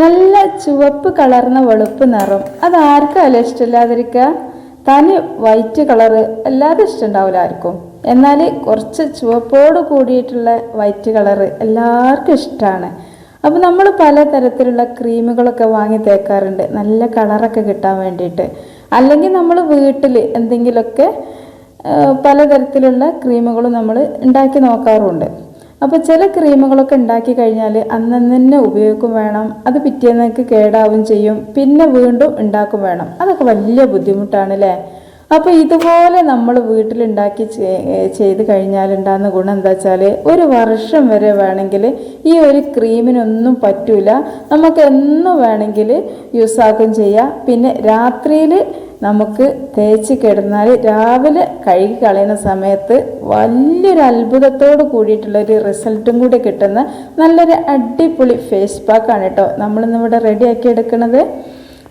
നല്ല ചുവപ്പ് കളർന്ന വെളുപ്പ് നിറം. അത് ആർക്കല്ല ഇഷ്ടമില്ലാതിരിക്കുക തനി വൈറ്റ് കളറ് എല്ലാവരും ഇഷ്ടമുണ്ടാവില്ല ആർക്കും. എന്നാൽ കുറച്ച് ചുവപ്പോട് കൂടിയിട്ടുള്ള വൈറ്റ് കളറ് എല്ലാവർക്കും ഇഷ്ടമാണ് അപ്പോൾ നമ്മൾ പലതരത്തിലുള്ള ക്രീമുകളൊക്കെ വാങ്ങി തേക്കാറുണ്ട്. നല്ല കളറൊക്കെ കിട്ടാൻ വേണ്ടിയിട്ട്. അല്ലെങ്കിൽ നമ്മൾ വീട്ടിൽ എന്തെങ്കിലുമൊക്കെ പലതരത്തിലുള്ള ക്രീമുകളും നമ്മൾ ഉണ്ടാക്കി നോക്കാറുണ്ട്. അപ്പോൾ ചില ക്രീമുകളൊക്കെ ഉണ്ടാക്കി കഴിഞ്ഞാൽ അന്നന്നെ ഉപയോഗിക്കും വേണം. അത് പിറ്റേന്നൊക്കെ കേടാവും ചെയ്യും. പിന്നെ വീണ്ടും ഉണ്ടാക്കും വേണം. അതൊക്കെ വലിയ ബുദ്ധിമുട്ടാണ് അല്ലേ അപ്പോൾ ഇതുപോലെ നമ്മൾ വീട്ടിലുണ്ടാക്കി ചെയ്ത് കഴിഞ്ഞാൽ ഉണ്ടാകുന്ന ഗുണം എന്താ വെച്ചാൽ ഒരു വർഷം വരെ വേണമെങ്കിൽ ഈ ഒരു ക്രീമിനൊന്നും പറ്റൂല. നമുക്ക് എന്നും വേണമെങ്കിൽ യൂസ് ആക്കുകയും ചെയ്യാം. പിന്നെ രാത്രിയിൽ നമുക്ക് തേച്ച് കിടന്നാൽ രാവിലെ കഴുകി കളയുന്ന സമയത്ത് വലിയൊരു അത്ഭുതത്തോട് കൂടിയിട്ടുള്ളൊരു റിസൾട്ടും കൂടി കിട്ടുന്ന നല്ലൊരു അടിപൊളി ഫേസ് പാക്കാണ് കേട്ടോ നമ്മളിന്നിവിടെ റെഡിയാക്കി എടുക്കുന്നത്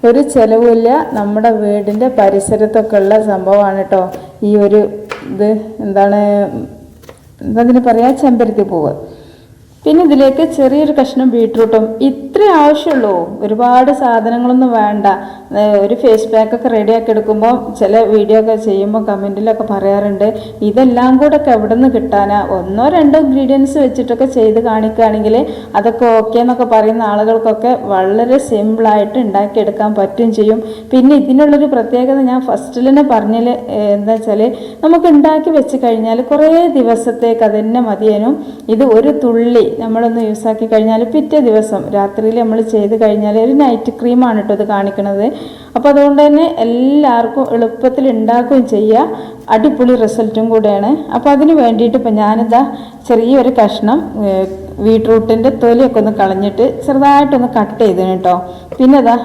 ഒരു ചിലവില്ല നമ്മുടെ വീടിന്റെ പരിസരത്തൊക്കെ ഉള്ള സംഭവമാണ് കേട്ടോ ഈ ഒരു ഇത് എന്താണ് എന്താ പറയുക പറയാ? ചെമ്പരത്തി പൂവ്. പിന്നെ ഇതിലേക്ക് ചെറിയൊരു കഷ്ണം ബീട്രൂട്ടും ഇത്രേ ആവശ്യമുള്ളൂ. ഒരുപാട് സാധനങ്ങളൊന്നും വേണ്ട. ഒരു ഫേസ് പാക്കൊക്കെ റെഡിയാക്കി എടുക്കുമ്പോൾ ചില വീഡിയോ ഒക്കെ ചെയ്യുമ്പോൾ കമന്റിലൊക്കെ പറയാറുണ്ട്. ഇതെല്ലാം കൂടെ ഒക്കെ എവിടെ നിന്ന് കിട്ടാനാ? ഒന്നോ രണ്ടോ ഇൻഗ്രീഡിയൻസ് വെച്ചിട്ടൊക്കെ ചെയ്ത് കാണിക്കുകയാണെങ്കിൽ അതൊക്കെ ഓക്കെ എന്നൊക്കെ പറയുന്ന ആളുകൾക്കൊക്കെ വളരെ സിമ്പിളായിട്ട് ഉണ്ടാക്കിയെടുക്കാൻ പറ്റും ചെയ്യും. പിന്നെ ഇതിനുള്ളൊരു പ്രത്യേകത ഞാൻ ഫസ്റ്റിൽ തന്നെ പറഞ്ഞാൽ എന്താ വെച്ചാൽ നമുക്ക് ഉണ്ടാക്കി വെച്ച് കഴിഞ്ഞാൽ കുറേ ദിവസത്തേക്ക് അത് തന്നെ മതിയേനും. ഇത് ഒരു തുള്ളി നമ്മളൊന്ന് യൂസാക്കി കഴിഞ്ഞാൽ പിറ്റേ ദിവസം രാത്രിയിൽ നമ്മൾ ചെയ്ത് കഴിഞ്ഞാൽ ഒരു നൈറ്റ് ക്രീമാണ് കേട്ടോ ഇത് കാണിക്കുന്നത് അപ്പോൾ അതുകൊണ്ട് തന്നെ എല്ലാവർക്കും എളുപ്പത്തിൽ ഉണ്ടാക്കുകയും ചെയ്യുക അടിപൊളി റിസൾട്ടും കൂടെയാണ്. അപ്പോൾ അതിന് വേണ്ടിയിട്ട് ഇപ്പം ഞാനിതാ ചെറിയൊരു കഷ്ണം ബീട്രൂട്ടിന്റെ തൊലിയൊക്കെ ഒന്ന് കളഞ്ഞിട്ട് ചെറുതായിട്ടൊന്ന് കട്ട് ചെയ്തിന് കേട്ടോ പിന്നെ അതാ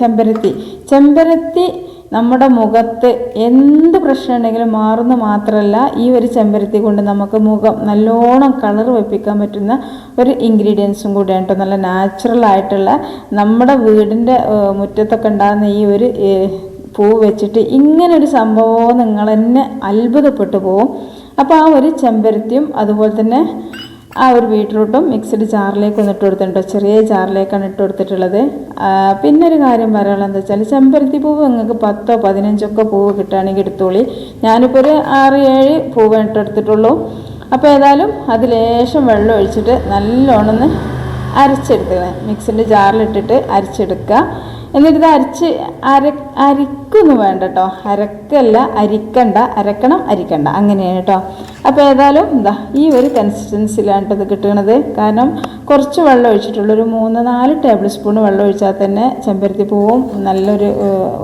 ചെമ്പരത്തി. ചെമ്പരത്തി നമ്മുടെ മുഖത്ത് എന്ത് പ്രശ്നമുണ്ടെങ്കിലും മാറുന്ന മാത്രമല്ല ഈ ഒരു ചെമ്പരത്തി കൊണ്ട് നമുക്ക് മുഖം നല്ലോണം കളർ വെപ്പിക്കാൻ പറ്റുന്ന ഒരു ഇൻഗ്രീഡിയൻസും കൂടിയാണ് കേട്ടോ നല്ല നാച്ചുറൽ ആയിട്ടുള്ള നമ്മുടെ വീടിന്റെ മുറ്റത്തൊക്കെ ഉണ്ടാകുന്ന ഈ ഒരു പൂ വെച്ചിട്ട് ഇങ്ങനെ ഒരു സംഭവം നിങ്ങൾ തന്നെ അത്ഭുതപ്പെട്ടു പോവും. അപ്പോൾ ആ ഒരു ചെമ്പരത്തിയും അതുപോലെ തന്നെ ആ ഒരു ബീട്രൂട്ടും മിക്സഡ് ജാറിലേക്ക് ഒന്ന് ഇട്ട് കൊടുത്തിട്ടുണ്ട്. ചെറിയ ജാറിലേക്കാണ് ഇട്ട് കൊടുത്തിട്ടുള്ളത്. പിന്നെ ഒരു കാര്യം പറയാനുള്ളത് എന്താ വെച്ചാൽ ചെമ്പരത്തി പൂവ് നിങ്ങൾക്ക് പത്തോ പതിനഞ്ചൊക്കെ പൂവ് കിട്ടുകയാണെങ്കിൽ എടുത്തോളി. ഞാനിപ്പോൾ ഒരു ആറ് ഏഴ് പൂവ് ഇട്ടെടുത്തിട്ടുള്ളൂ അപ്പോൾ ഏതായാലും അത് ലേശം വെള്ളം ഒഴിച്ചിട്ട് നല്ലോണം ഒന്ന് അരച്ചെടുത്തത് മിക്സിന്റെ ജാറിലിട്ടിട്ട് അരച്ചെടുക്കുക. എന്നിട്ട് ഇത് അരച്ച് അര അരിക്കൊന്നും വേണ്ട കേട്ടോ അരക്കല്ല അരിക്കണ്ട. അരക്കണം അരിക്കണ്ട. അങ്ങനെയാണ് കേട്ടോ അപ്പോൾ ഏതായാലും എന്താ ഈ ഒരു കൺസിസ്റ്റൻസിയിലാണ് ഇത് കിട്ടുന്നത് കാരണം കുറച്ച് വെള്ളം ഒഴിച്ചിട്ടുള്ളൂ. ഒരു മൂന്ന് നാല് ടേബിൾ സ്പൂൺ വെള്ളം ഒഴിച്ചാൽ തന്നെ ചെമ്പരത്തി പൂവും നല്ലൊരു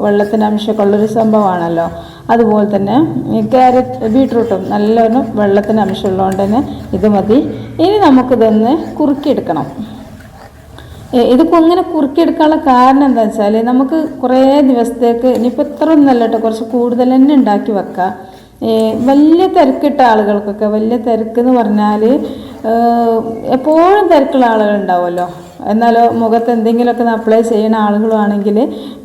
വെള്ളത്തിന്റെ അംശമൊക്കെ ഉള്ളൊരു സംഭവമാണല്ലോ. അതുപോലെ തന്നെ ക്യാരറ്റ് ബീട്രൂട്ടും നല്ലൊരു വെള്ളത്തിന്റെ അംശമുള്ളതുകൊണ്ട് തന്നെ ഇത് മതി. ഇനി നമുക്കിതൊന്ന് കുറുക്കിയെടുക്കണം. ഇതിപ്പോൾ ഇങ്ങനെ കുറുക്കിയെടുക്കാനുള്ള കാരണം എന്താ വെച്ചാൽ നമുക്ക് കുറേ ദിവസത്തേക്ക് ഇനിയിപ്പോൾ ഇത്ര ഒന്നല്ല കേട്ടോ കുറച്ച് കൂടുതൽ തന്നെ ഉണ്ടാക്കി വെക്കാം. വലിയ തിരക്കിട്ട ആളുകൾക്കൊക്കെ വലിയ തിരക്ക് എന്ന് പറഞ്ഞാൽ എപ്പോഴും തിരക്കുള്ള ആളുകൾ ഉണ്ടാവുമല്ലോ. എന്നാലോ മുഖത്ത് എന്തെങ്കിലുമൊക്കെ അപ്ലൈ ചെയ്യുന്ന ആളുകളാണെങ്കിൽ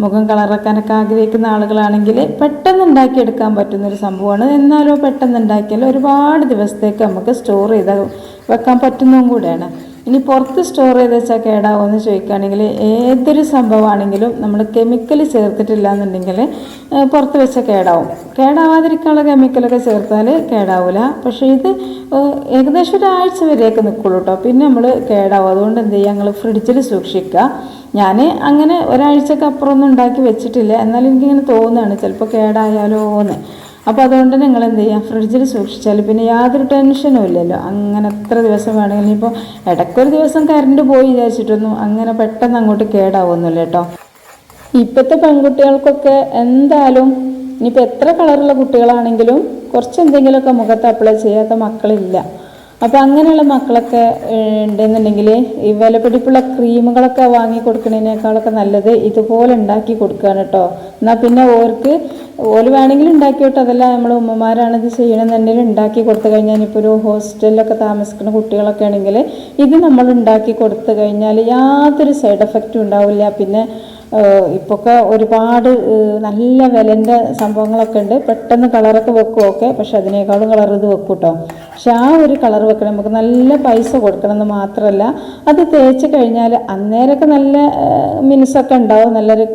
മുഖം കളറാക്കാനൊക്കെ ആഗ്രഹിക്കുന്ന ആളുകളാണെങ്കിൽ പെട്ടെന്ന് ഉണ്ടാക്കിയെടുക്കാൻ പറ്റുന്നൊരു സംഭവമാണ്. എന്നാലോ പെട്ടെന്ന് ഉണ്ടാക്കിയാൽ ഒരുപാട് ദിവസത്തേക്ക് നമുക്ക് സ്റ്റോർ ചെയ്ത് വെക്കാൻ പറ്റുന്നതും കൂടെയാണ്. ഇനി പുറത്ത് സ്റ്റോർ ചെയ്ത് വെച്ചാൽ കേടാവുമോ എന്ന് ചോദിക്കുകയാണെങ്കിൽ ഏതൊരു സംഭവമാണെങ്കിലും നമ്മൾ കെമിക്കൽ ചേർത്തിട്ടില്ല എന്നുണ്ടെങ്കിൽ പുറത്ത് വെച്ചാൽ കേടാവും. കേടാവാതിരിക്കാനുള്ള കെമിക്കലൊക്കെ ചേർത്താൽ കേടാവില്ല പക്ഷേ ഇത് ഏകദേശം ഒരാഴ്ച വരെയൊക്കെ നിൽക്കുള്ളൂ കേട്ടോ പിന്നെ നമ്മൾ കേടാവും. അതുകൊണ്ട് എന്ത് ചെയ്യുക ഞങ്ങൾ ഫ്രിഡ്ജിൽ സൂക്ഷിക്കുക. ഞാൻ അങ്ങനെ ഒരാഴ്ചക്ക് അപ്പുറമൊന്നും ഉണ്ടാക്കി വെച്ചിട്ടില്ല. എന്നാലും എനിക്കിങ്ങനെ തോന്നുകയാണ് ചിലപ്പോൾ കേടായാലോ എന്ന് അപ്പോൾ അതുകൊണ്ട് നിങ്ങൾ എന്ത് ചെയ്യുക ഫ്രിഡ്ജിൽ സൂക്ഷിച്ചാൽ പിന്നെ യാതൊരു ടെൻഷനും ഇല്ലല്ലോ. അങ്ങനെ എത്ര ദിവസം വേണമെങ്കിലും ഇപ്പോൾ ഇടയ്ക്കൊരു ദിവസം കറണ്ട് പോയി വിചാരിച്ചിട്ടൊന്നും അങ്ങനെ പെട്ടെന്ന് അങ്ങോട്ട് കേടാവുന്നില്ല കേട്ടോ. ഇപ്പോഴത്തെ പെൺകുട്ടികൾക്കൊക്കെ എന്തായാലും ഇനിയിപ്പോൾ എത്ര കളറുള്ള കുട്ടികളാണെങ്കിലും കുറച്ച് എന്തെങ്കിലുമൊക്കെ മുഖത്ത് അപ്ലൈ ചെയ്യാത്ത മക്കളില്ല. അപ്പോൾ അങ്ങനെയുള്ള മക്കളൊക്കെ ഉണ്ടെന്നുണ്ടെങ്കിൽ ഈ വിലപിടിപ്പുള്ള ക്രീമുകളൊക്കെ വാങ്ങി കൊടുക്കുന്നതിനേക്കാളൊക്കെ നല്ലത് ഇതുപോലെ ഉണ്ടാക്കി കൊടുക്കുകയാണ് കേട്ടോ എന്നാൽ പിന്നെ ഓർക്ക് ഓൽ വേണമെങ്കിൽ ഉണ്ടാക്കി വിട്ട്. അതല്ല നമ്മൾ ഉമ്മമാരാണിത് ചെയ്യണമെന്നുണ്ടെങ്കിൽ ഉണ്ടാക്കി കൊടുത്തു കഴിഞ്ഞാൽ ഇപ്പോൾ ഒരു ഹോസ്റ്റലിലൊക്കെ താമസിക്കുന്ന കുട്ടികളൊക്കെ ആണെങ്കിൽ ഇത് നമ്മൾ ഉണ്ടാക്കി കൊടുത്തു കഴിഞ്ഞാൽ യാതൊരു സൈഡ് എഫക്റ്റും ഉണ്ടാവില്ല. പിന്നെ ഇപ്പൊക്കെ ഒരുപാട് നല്ല വിലന്റെ സംഭവങ്ങളൊക്കെ ഉണ്ട്. പെട്ടെന്ന് കളറൊക്കെ വെക്കുമൊക്കെ പക്ഷെ അതിനേക്കാളും കളർ ഇത് വെക്കും കേട്ടോ പക്ഷെ ആ ഒരു കളർ വെക്കണം. നമുക്ക് നല്ല പൈസ കൊടുക്കണം എന്ന് മാത്രമല്ല അത് തേച്ച് കഴിഞ്ഞാൽ അന്നേരമൊക്കെ നല്ല മിനുസൊക്കെ ഉണ്ടാവും. നല്ലൊരു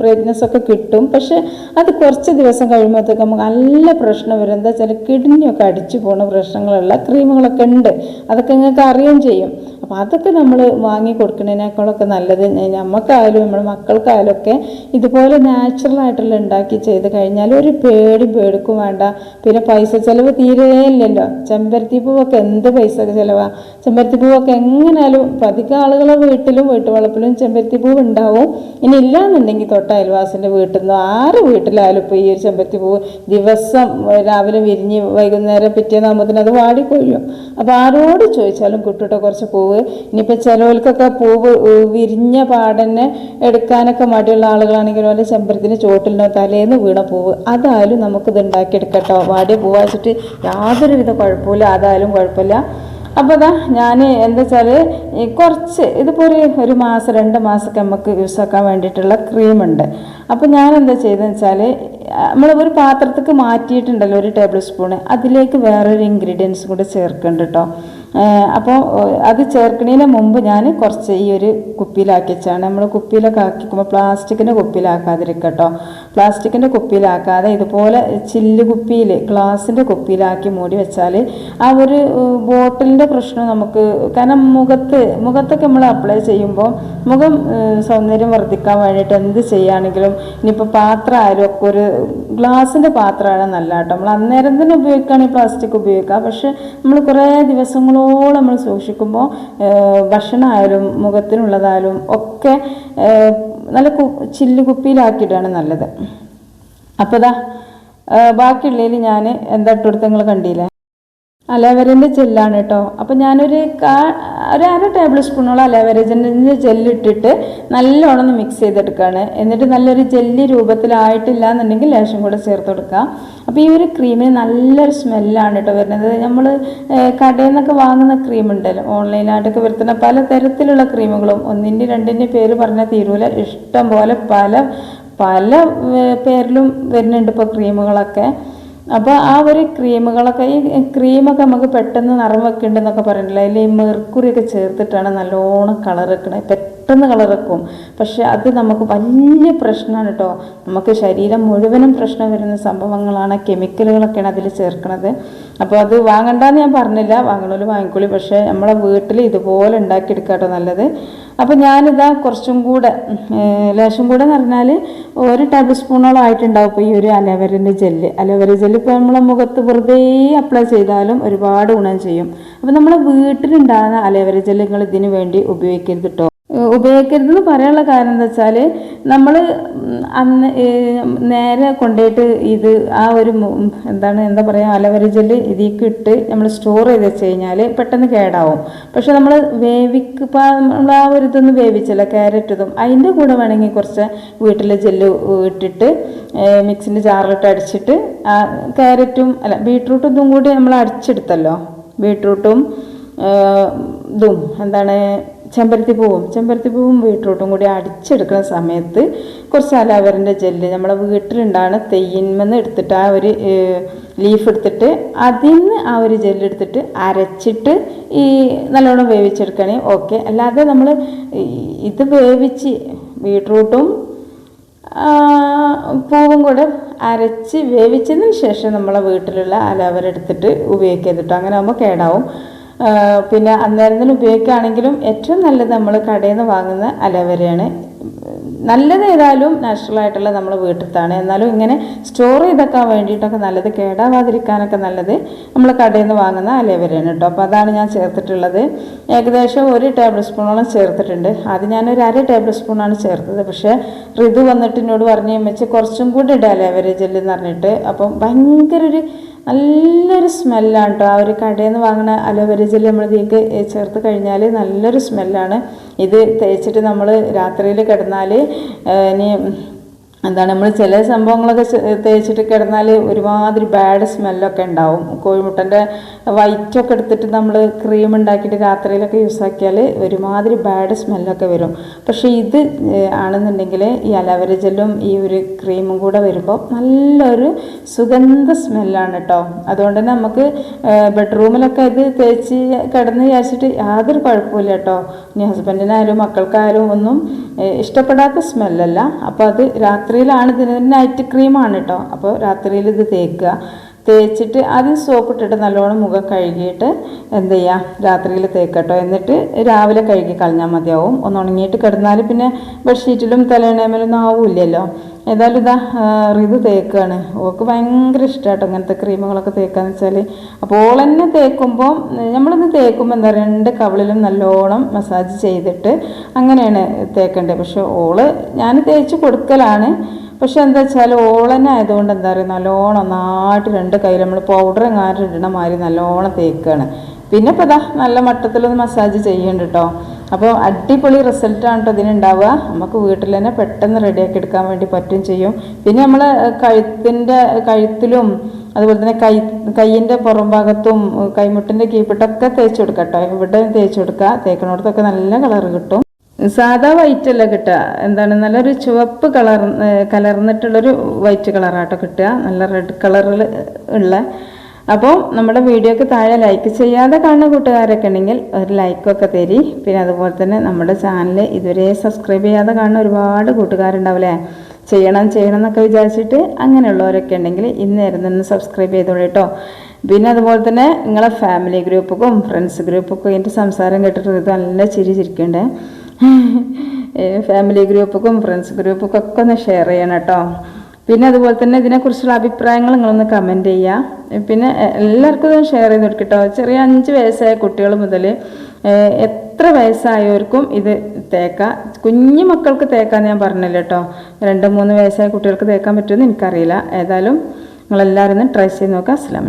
ബ്രൈറ്റ്നെസ് ഒക്കെ കിട്ടും. പക്ഷെ അത് കുറച്ച് ദിവസം കഴിയുമ്പോഴത്തേക്ക് നമുക്ക് നല്ല പ്രശ്നം വരും. എന്താ വെച്ചാൽ കിഡ്നിയൊക്കെ അടിച്ചു പോകുന്ന പ്രശ്നങ്ങളുള്ള ക്രീമുകളൊക്കെ ഉണ്ട്. അതൊക്കെ നിങ്ങൾക്ക് അറിയുകയും ചെയ്യും. അപ്പോൾ അതൊക്കെ നമ്മൾ വാങ്ങി കൊടുക്കുന്നതിനേക്കാളൊക്കെ നല്ലത് നമുക്കായാലും നമ്മുടെ മക്കൾക്കായാലും ഒക്കെ ഇതുപോലെ നാച്ചുറൽ ആയിട്ടുള്ള ഉണ്ടാക്കി ചെയ്ത് കഴിഞ്ഞാൽ ഒരു പേടി പേടിക്കും വേണ്ട. പിന്നെ പൈസ ചിലവ് തീരെയില്ലല്ലോ ചെമ്പരത്തി പൂവൊക്കെ എന്ത് പൈസ ചിലവാ? ചെമ്പരത്തി പൂവൊക്കെ എങ്ങനെയാലും അധികം ആളുകളെ വീട്ടിലും വീട്ടുവളപ്പിലും ചെമ്പരത്തി പൂവ് ഉണ്ടാവും. ഇനി ഇല്ലാന്നുണ്ടെങ്കിൽ തൊട്ട അയൽവാസിന്റെ വീട്ടിൽ നിന്നോ ആറ് വീട്ടിലായാലും ഇപ്പോൾ ഈ ഒരു ചെമ്പരത്തി പൂവ് ദിവസം രാവിലെ വിരിഞ്ഞ് വൈകുന്നേരം പിറ്റേന്നാകുമ്പോഴത്തേന് അത് വാടിക്കൊഴിയും. അപ്പോൾ ആരോട് ചോദിച്ചാലും കുട്ടിയുടെ കുറച്ച് പൂവ് ഇനിയിപ്പോൾ ചിലവർക്കൊക്കെ പൂവ് വിരിഞ്ഞ പാടനെ എടുക്കാനൊക്കെ മടിയുള്ള ആളുകളാണെങ്കിൽ വല്ല ചെമ്പരത്തിന് ചോട്ടിലിനോ തലേന്ന് വീണ പൂവ് അതായാലും നമുക്കിത് ഉണ്ടാക്കിയെടുക്കട്ടോ. വാടിയ പൂവാച്ചിട്ട് യാതൊരുവിധ കുഴപ്പമില്ല അതായാലും കുഴപ്പമില്ല. അപ്പോൾ അതാ ഞാൻ എന്താ വെച്ചാൽ കുറച്ച് ഇതിപ്പോൾ ഒരു ഒരു മാസം രണ്ട് മാസമൊക്കെ നമുക്ക് യൂസ് ആക്കാൻ വേണ്ടിയിട്ടുള്ള ക്രീമുണ്ട്. അപ്പോൾ ഞാൻ എന്താ ചെയ്തതെന്ന് വെച്ചാൽ നമ്മൾ ഒരു പാത്രത്തേക്ക് മാറ്റിയിട്ടുണ്ടല്ലോ ഒരു ടേബിൾ സ്പൂണ്. അതിലേക്ക് വേറൊരു ഇൻഗ്രീഡിയൻസ് കൂടെ ചേർക്കുന്നുണ്ട് കേട്ടോ. അപ്പോൾ അത് ചേർക്കുന്നതിന് മുമ്പ് ഞാൻ കുറച്ച് ഈ ഒരു കുപ്പിയിലാക്കി വെച്ചാണ്. നമ്മൾ കുപ്പിയിലൊക്കെ ആക്കിക്കുമ്പോൾ പ്ലാസ്റ്റിക്കിന്റെ കുപ്പിയിലാക്കാതിരിക്കട്ടോ. കേട്ടോ പ്ലാസ്റ്റിക്കിന്റെ കുപ്പിയിലാക്കാതെ ഇതുപോലെ ചില്ല് കുപ്പിയിൽ ഗ്ലാസിന്റെ കുപ്പിയിലാക്കി മൂടി വെച്ചാൽ ആ ഒരു ബോട്ടിലിന്റെ പ്രശ്നം നമുക്ക് കാരണം മുഖത്ത് മുഖത്തൊക്കെ നമ്മൾ അപ്ലൈ ചെയ്യുമ്പോൾ മുഖം സൗന്ദര്യം വർദ്ധിക്കാൻ വേണ്ടിയിട്ട് എന്ത് ചെയ്യുകയാണെങ്കിലും ഇനിയിപ്പോൾ പാത്രം ആയാലും ഒരു ഗ്ലാസിന്റെ പാത്രമാണ് നല്ല കേട്ടോ നമ്മൾ അന്നേരം തന്നെ ഉപയോഗിക്കുകയാണെങ്കിൽ പ്ലാസ്റ്റിക് ഉപയോഗിക്കുക പക്ഷെ നമ്മൾ കുറേ ദിവസങ്ങളോളം നമ്മൾ സൂക്ഷിക്കുമ്പോൾ ഭക്ഷണമായാലും മുഖത്തിനുള്ളതായാലും ഒക്കെ നല്ല കു ചില്ല് കുപ്പിയിലാക്കിയിട്ടാണ് നല്ലത്. അപ്പോൾ ഇതാ ബാക്കിയുള്ളതിൽ ഞാൻ എന്താ ഇട്ടുകൊടുത്ത് നിങ്ങൾ കണ്ടില്ലേ? അലവരന്റെ ജെല്ലാണ് കേട്ടോ. അപ്പം ഞാനൊരു കാ ഒരു അര ടേബിൾ സ്പൂണോളം അലവരജന്റെ ജെല്ലിട്ടിട്ട് നല്ലോണം ഒന്ന് മിക്സ് ചെയ്തെടുക്കുകയാണ് എന്നിട്ട് നല്ലൊരു ജെല്ലി രൂപത്തിലായിട്ടില്ല എന്നുണ്ടെങ്കിൽ ലേശം കൂടെ ചേർത്ത് കൊടുക്കുക അപ്പോൾ ഈ ഒരു ക്രീമിന് നല്ലൊരു സ്മെല്ലാണ് കേട്ടോ വരുന്നത്. നമ്മൾ കടയിൽ നിന്നൊക്കെ വാങ്ങുന്ന ക്രീം ഉണ്ടല്ലോ. ഓൺലൈനായിട്ടൊക്കെ വരുത്തുന്ന പല തരത്തിലുള്ള ക്രീമുകളും ഒന്നിന്റെ രണ്ടിന്റെ പേര് പറഞ്ഞാൽ തീരൂല. ഇഷ്ടം പോലെ പല പല പേരിലും വരുന്നുണ്ട് ഇപ്പോൾ ക്രീമുകളൊക്കെ അപ്പോൾ ആ ഒരു ക്രീമുകളൊക്കെ ഈ ക്രീമൊക്കെ നമുക്ക് പെട്ടെന്ന് നിറം വെക്കുന്നുണ്ടെന്നൊക്കെ പറയുന്നില്ല അതിൽ ഈ മെർക്കുറിയൊക്കെ ചേർത്തിട്ടാണ് നല്ലോണം കളർ വെക്കണത് പെട്ടെന്ന് കളറക്കും പക്ഷെ അത് നമുക്ക് വലിയ പ്രശ്നമാണ് കേട്ടോ. നമുക്ക് ശരീരം മുഴുവനും പ്രശ്നം വരുന്ന സംഭവങ്ങളാണ്. കെമിക്കലുകളൊക്കെയാണ് അതിൽ ചേർക്കുന്നത്. അപ്പോൾ അത് വാങ്ങണ്ടെന്ന് ഞാൻ പറഞ്ഞില്ല. വാങ്ങണോൽ വാങ്ങിക്കോളി. പക്ഷേ നമ്മളെ വീട്ടിൽ ഇതുപോലെ ഉണ്ടാക്കിയെടുക്കുക കേട്ടോ നല്ലത്. അപ്പോൾ ഞാനിതാ കുറച്ചും കൂടെ ലേശം കൂടെ എന്ന് പറഞ്ഞാൽ ഒരു ടേബിൾ സ്പൂണോളം ആയിട്ടുണ്ടാവും ഇപ്പോൾ ഈ ഒരു അലവരന്റെ ജെല്ല്. അലവര ജെല്ല് ഇപ്പോൾ നമ്മളെ മുഖത്ത് വെറുതെ അപ്ലൈ ചെയ്താലും ഒരുപാട് ഗുണം ചെയ്യും. അപ്പോൾ നമ്മളെ വീട്ടിലുണ്ടാകുന്ന അലവര ജെല്ലുകൾ ഇതിന് വേണ്ടി ഉപയോഗിക്കരുത് കേട്ടോ. ഉപയോഗിക്കരുതെന്ന് പറയാനുള്ള കാരണം എന്താ വെച്ചാൽ നമ്മൾ അന്ന് നേരെ കൊണ്ടുപോയിട്ട് ഇത് ആ ഒരു എന്താണ് എന്താ പറയുക അലവര ജെല്ല് ഇതിലേക്ക് ഇട്ട് നമ്മൾ സ്റ്റോർ ചെയ്ത് വെച്ച് കഴിഞ്ഞാൽ പെട്ടെന്ന് കേടാവും. പക്ഷെ നമ്മൾ വേവിക്ക് നമ്മൾ ആ ഒരു ഇതൊന്നും വേവിച്ചല്ല ക്യാരറ്റ് ഇതും. അതിന്റെ കൂടെ വേണമെങ്കിൽ കുറച്ച് വീട്ടിലെ ജെല്ല് ഇട്ടിട്ട് മിക്സിന്റെ ജാറിലിട്ട് അടിച്ചിട്ട് ആ ക്യാരറ്റും അല്ല ബീട്രൂട്ടും ഇതും കൂടി നമ്മൾ അടിച്ചെടുത്തല്ലോ. ബീട്രൂട്ടും ഇതും എന്താണ് ചെമ്പരത്തി പൂവും. ചെമ്പരത്തി പൂവും ബീട്രൂട്ടും കൂടി അടിച്ചെടുക്കുന്ന സമയത്ത് കുറച്ച് അലാവറിന്റെ ജെല്ല് നമ്മളെ വീട്ടിലുണ്ടാണ് തെയ്യന്മെന്ന് എടുത്തിട്ട് ആ ഒരു ലീഫ് എടുത്തിട്ട് അതിൽ നിന്ന് ആ ഒരു ജെല്ലെടുത്തിട്ട് അരച്ചിട്ട് ഈ നല്ലോണം വേവിച്ചെടുക്കണേ ഓക്കെ അല്ലാതെ നമ്മൾ ഇത് വേവിച്ച് ബീട്രൂട്ടും പൂവും കൂടെ അരച്ച് വേവിച്ചതിന് ശേഷം നമ്മളെ വീട്ടിലുള്ള അലവര എടുത്തിട്ട് ഉപയോഗിക്കരുത് കേട്ടോ. അങ്ങനെ ആകുമ്പോൾ കേടാവും. പിന്നെ അന്നേരം തന്നെ ഉപയോഗിക്കുകയാണെങ്കിലും ഏറ്റവും നല്ലത് നമ്മൾ കടയിൽ നിന്ന് വാങ്ങുന്ന അലവരയാണ്. നല്ലത് ഏതായാലും നാച്ചുറൽ ആയിട്ടുള്ള നമ്മൾ വീട്ടിലത്താണ്. എന്നാലും ഇങ്ങനെ സ്റ്റോർ ചെയ്തൊക്കെ വേണ്ടിയിട്ടൊക്കെ നല്ലത് കേടാവാതിരിക്കാനൊക്കെ നല്ലത് നമ്മൾ കടയിൽ നിന്ന് വാങ്ങുന്ന അലവരയാണ് കേട്ടോ. അപ്പോൾ അതാണ് ഞാൻ ചേർത്തിട്ടുള്ളത്. ഏകദേശം ഒരു ടേബിൾ സ്പൂണോളം ചേർത്തിട്ടുണ്ട്. അത് ഞാനൊരു അര ടേബിൾ സ്പൂണാണ് ചേർത്തത്. പക്ഷേ ഋതു വന്നിട്ട് എന്നോട് പറഞ്ഞു വെച്ച് കുറച്ചും കൂടി ഇടാം അലവര ജെല്ല് എന്ന് പറഞ്ഞിട്ട്. അപ്പം ഭയങ്കര ഒരു നല്ലൊരു സ്മെല്ലാണ് കേട്ടോ ആ ഒരു കടയിൽ നിന്ന് വാങ്ങുന്ന അലോവേര ജെല്ല് നമ്മൾ ഇതിലേക്ക് ചേർത്ത് കഴിഞ്ഞാൽ നല്ലൊരു സ്മെല്ലാണ്. ഇത് തേച്ചിട്ട് നമ്മൾ രാത്രിയിൽ കിടന്നാൽ ഇനി എന്താണ് നമ്മൾ ചില സംഭവങ്ങളൊക്കെ തേച്ചിട്ട് കിടന്നാൽ ഒരുമാതിരി ബാഡ് സ്മെല്ലൊക്കെ ഉണ്ടാവും. കോഴിമുട്ടന്റെ വൈറ്റൊക്കെ എടുത്തിട്ട് നമ്മൾ ക്രീം ഉണ്ടാക്കിയിട്ട് രാത്രിയിലൊക്കെ യൂസ് ആക്കിയാൽ ഒരുമാതിരി ബാഡ് സ്മെല്ലൊക്കെ വരും. പക്ഷേ ഇത് ആണെന്നുണ്ടെങ്കിൽ ഈ അലവര ജെല്ലും ഈ ഒരു ക്രീമും കൂടെ വരുമ്പോൾ നല്ലൊരു സുഗന്ധ സ്മെല്ലാണ് കേട്ടോ അതുകൊണ്ട് തന്നെ നമുക്ക് ബെഡ്റൂമിലൊക്കെ ഇത് തേച്ച് കിടന്ന് വിചാരിച്ചിട്ട് യാതൊരു കുഴപ്പമില്ല കേട്ടോ ഇനി ഹസ്ബൻഡിനായാലും മക്കൾക്കായാലും ഒന്നും ഇഷ്ടപ്പെടാത്ത സ്മെല്ലല്ല അപ്പോൾ അത് രാത്രിയിലാണ് ഇതിന് നൈറ്റ് ക്രീമാണ് കേട്ടോ അപ്പോൾ രാത്രിയിൽ ഇത് തേക്കുക. തേച്ചിട്ട് ആദ്യം സോപ്പ് ഇട്ടിട്ട് നല്ലോണം മുഖം കഴുകിയിട്ട് എന്ത് ചെയ്യുക രാത്രിയിൽ തേക്കട്ടോ എന്നിട്ട് രാവിലെ കഴുകി കളഞ്ഞാൽ മതിയാവും. ഒന്ന് ഉണങ്ങിയിട്ട് കിടന്നാൽ പിന്നെ ബെഡ്ഷീറ്റിലും തലേണേമലൊന്നും ആവില്ലല്ലോ. ഏതായാലും ഇതാ റിതു തേക്കാണ്. ഓക്ക് ഭയങ്കര ഇഷ്ടമാട്ടോ ഇങ്ങനത്തെ ക്രീമുകളൊക്കെ തേക്കാന്ന് വെച്ചാൽ അപ്പോൾ ഓൾ തന്നെ തേക്കുമ്പോൾ നമ്മളിന്ന് തേക്കുമ്പോൾ എന്താ രണ്ട് കവിളിലും നല്ലോണം മസാജ് ചെയ്തിട്ട് അങ്ങനെയാണ് തേക്കേണ്ടത് പക്ഷെ ഓൾ ഞാൻ തേച്ച് കൊടുക്കലാണ്. പക്ഷെ എന്താ വെച്ചാൽ ഓളന്നെ ആയതുകൊണ്ട് എന്താ പറയുക നല്ലോണം ഒന്നായിട്ട് രണ്ട് കയ്യിൽ നമ്മൾ പൗഡർ എങ്ങാനും ഇടണ മാതിരി നല്ലോണം തേക്കാണ്. പിന്നെ ഇപ്പോൾ ഇതാ നല്ല മട്ടത്തിലൊന്ന് മസാജ് ചെയ്യുന്നുണ്ട് കേട്ടോ അപ്പോൾ അടിപൊളി റിസൾട്ടാണ് കേട്ടോ ഇതിനുണ്ടാവുക. നമുക്ക് വീട്ടിൽ തന്നെ പെട്ടെന്ന് റെഡിയാക്കി എടുക്കാൻ വേണ്ടി പറ്റും ചെയ്യും. പിന്നെ നമ്മൾ കഴുത്തിന്റെ കഴുത്തിലും അതുപോലെ തന്നെ കൈ കൈയിന്റെ പുറം ഭാഗത്തും കൈമുട്ടിന്റെ കീപ്പിട്ടൊക്കെ തേച്ച് കൊടുക്കാം കേട്ടോ ഇവിടെ തേച്ച് കൊടുക്കുക തേക്കണോടത്തൊക്കെ നല്ല കളർ കിട്ടും. സാധാ വൈറ്റ് അല്ല കിട്ടുക. എന്താണ്? നല്ലൊരു ചുവപ്പ് കളർ കലർന്നിട്ടുള്ളൊരു വൈറ്റ് കളറാട്ടോ കിട്ടുക. നല്ല റെഡ് കളറിൽ ഉള്ള അപ്പോൾ നമ്മുടെ വീഡിയോക്ക് താഴെ ലൈക്ക് ചെയ്യാതെ കാണുന്ന കൂട്ടുകാരൊക്കെ ഉണ്ടെങ്കിൽ ഒരു ലൈക്കൊക്കെ തരി. പിന്നെ അതുപോലെ തന്നെ നമ്മുടെ ചാനൽ ഇതുവരെ സബ്സ്ക്രൈബ് ചെയ്യാതെ കാണുന്ന ഒരുപാട് കൂട്ടുകാരുണ്ടാവില്ലേ? ചെയ്യണം ചെയ്യണം എന്നൊക്കെ വിചാരിച്ചിട്ട് അങ്ങനെയുള്ളവരൊക്കെ ഉണ്ടെങ്കിൽ ഇന്നേരം തന്നെ സബ്സ്ക്രൈബ് ചെയ്തോളൂ കേട്ടോ. പിന്നെ അതുപോലെ തന്നെ നിങ്ങളെ ഫാമിലി ഗ്രൂപ്പുക്കും ഫ്രണ്ട്സ് ഗ്രൂപ്പൊക്കെ എന്റെ സംസാരം കേട്ടിട്ട് നല്ല ചിരി ചിരിക്കണ്ടേ? ഫാമിലി ഗ്രൂപ്പുക്കും ഫ്രണ്ട്സ് ഗ്രൂപ്പൊക്കെ ഒക്കെ ഒന്ന് ഷെയർ ചെയ്യണം കേട്ടോ. പിന്നെ അതുപോലെ തന്നെ ഇതിനെക്കുറിച്ചുള്ള അഭിപ്രായങ്ങൾ നിങ്ങളൊന്ന് കമന്റ് ചെയ്യുക പിന്നെ എല്ലാവർക്കും ഇതൊന്ന് ഷെയർ ചെയ്ത് കൊടുക്കട്ടോ ചെറിയ അഞ്ച് വയസ്സായ കുട്ടികൾ മുതൽ എത്ര വയസ്സായവർക്കും ഇത് തേക്കാം? കുഞ്ഞു മക്കൾക്ക് തേക്കാന്ന് ഞാൻ പറഞ്ഞില്ല കേട്ടോ രണ്ട് മൂന്ന് വയസ്സായ കുട്ടികൾക്ക് തേക്കാൻ പറ്റുമെന്ന് എനിക്കറിയില്ല. ഏതായാലും നിങ്ങളെല്ലാവരും ഒന്ന് ട്രൈ ചെയ്ത് നോക്കാം. അസ്സാം